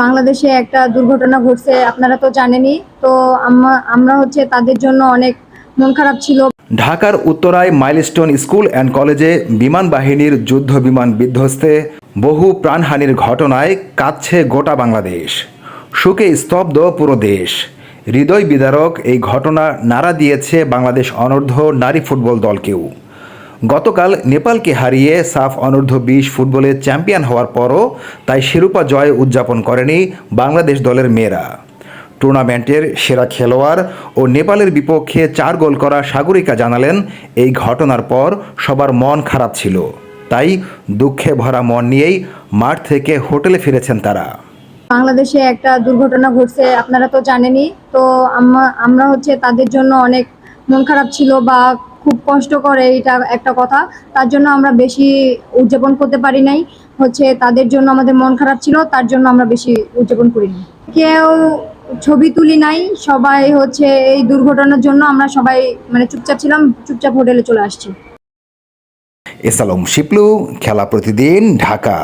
বাংলাদেশে একটা দুর্ঘটনা ঘটছে, আপনারা তো জানেনই। তো আমরা হচ্ছে তাদের জন্য অনেক মন খারাপ ছিল। ঢাকার উত্তরায় মাইলস্টোন স্কুল অ্যান্ড কলেজে বিমান বাহিনীর যুদ্ধ বিমান বিধ্বস্তে বহু প্রাণহানির ঘটনায় কাঁদছে গোটা বাংলাদেশ। শোকে স্তব্ধ পুরো দেশ। হৃদয় বিদারক এই ঘটনা নাড়া দিয়েছে বাংলাদেশ অনূর্ধ্ব নারী ফুটবল দলকেও। গতকাল নেপালকে হারিয়ে সাফ অনূর্ধ্ব বিশ ফুটবলে চ্যাম্পিয়ন হওয়ার পরও তাই শিরোপা জয় উদযাপন করেনি বাংলাদেশ দলের মেয়েরা। টুর্নামেন্টের সেরা খেলোয়াড় ও নেপালের বিপক্ষে চার গোল করা সাগরিকা জানালেন, এই ঘটনার পর সবার মন খারাপ ছিল। তাই দুঃখে ভরা মন নিয়েই মাঠ থেকে হোটেলে ফিরেছেন তারা। বাংলাদেশে একটা দুর্ঘটনা ঘটছে, আপনারা তো জানেনই। তো আমরা হচ্ছে তাদের জন্য অনেক মন খারাপ ছিল বা খুব কষ্ট করে এটা একটা কথা। তার জন্য আমরা বেশি উদযাপন করতে পারি নাই। হচ্ছে তাদের জন্য আমাদের মন খারাপ ছিল, তার জন্য আমরা বেশি উদযাপন করিনি। কেউ ছবি তুলি নাই, সবাই হচ্ছে এই দুর্ঘটনার জন্য আমরা সবাই মানে চুপচাপ ছিলাম, চুপচাপ হোটেলে চলে আসছি। এসালম শিপলু, খেলা প্রতিদিন ঢাকা।